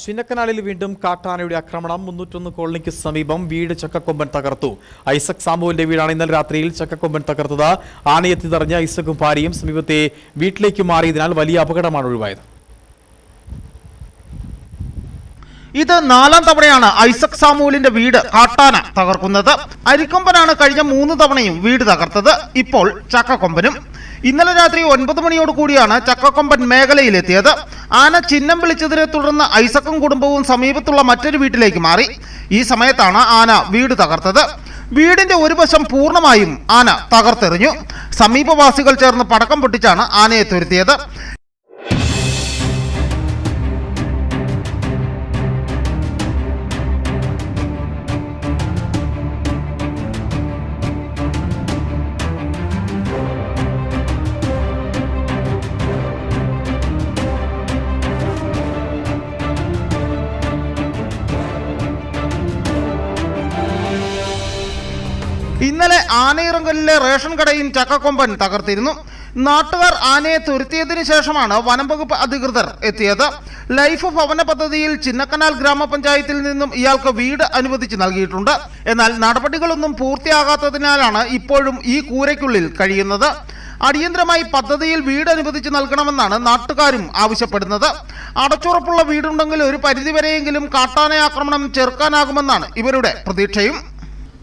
ചിന്നക്കനാലിൽ വീണ്ടും കാട്ടാനയുടെ ആക്രമണം. മുന്നൂറ്റൊന്ന് കോളനിക്ക് സമീപം വീട് ചക്കക്കൊമ്പൻ തകർത്തു. ഐസക് സാമുവിന്റെ വീടാണ് ഇന്നലെ രാത്രിയിൽ ചക്കക്കൊമ്പൻ തകർത്തത്. ആനയെത്തി തറഞ്ഞ ഐസക്കും ഭാര്യയും സമീപത്തെ വീട്ടിലേക്ക് മാറിയതിനാൽ വലിയ അപകടമാണ് ഒഴിവായത്. ഇത് നാലാം തവണയാണ് ഐസക് സാമുവലിന്റെ വീട് കാട്ടാന തകർക്കുന്നത്. അരിക്കൊമ്പനാണ് കഴിഞ്ഞ മൂന്ന് തവണയും വീട് തകർത്തത്. ഇപ്പോൾ ചക്കക്കൊമ്പനും ഇന്നലെ രാത്രി ഒൻപത് മണിയോട് കൂടിയാണ് ചക്കക്കൊമ്പൻ മേഖലയിലെത്തിയത്. ആന ചിഹ്നം വിളിച്ചതിനെ തുടർന്ന് ഐസക്കും കുടുംബവും സമീപത്തുള്ള മറ്റൊരു വീട്ടിലേക്ക് മാറി. ഈ സമയത്താണ് ആന വീട് തകർത്തത്. വീടിന്റെ ഒരു വശം പൂർണമായും ആന തകർത്തെറിഞ്ഞു. സമീപവാസികൾ ചേർന്ന് പടക്കം പൊട്ടിച്ചാണ് ആനയെ തുരുത്തിയത്. ഇന്നലെ ആനയിറങ്കലിലെ റേഷൻ കടയും ചക്കക്കൊമ്പൻ തകർത്തിരുന്നു. നാട്ടുകാർ ആനയെ തുരുത്തിയതിനു ശേഷമാണ് വനം വകുപ്പ് അധികൃതർ എത്തിയത്. ലൈഫ് ഭവന പദ്ധതിയിൽ ചിന്നക്കനാൽ ഗ്രാമപഞ്ചായത്തിൽ നിന്നും ഇയാൾക്ക് വീട് അനുവദിച്ച് നൽകിയിട്ടുണ്ട്. എന്നാൽ നടപടികളൊന്നും പൂർത്തിയാകാത്തതിനാലാണ് ഇപ്പോഴും ഈ കൂരയ്ക്കുള്ളിൽ കഴിയുന്നത്. അടിയന്തരമായി പദ്ധതിയിൽ വീട് അനുവദിച്ച് നൽകണമെന്നാണ് നാട്ടുകാരും ആവശ്യപ്പെടുന്നത്. അടച്ചുറപ്പുള്ള വീടുണ്ടെങ്കിൽ ഒരു പരിധിവരെയെങ്കിലും കാട്ടാന ആക്രമണം ചെറുക്കാനാകുമെന്നാണ് ഇവരുടെ പ്രതീക്ഷയും.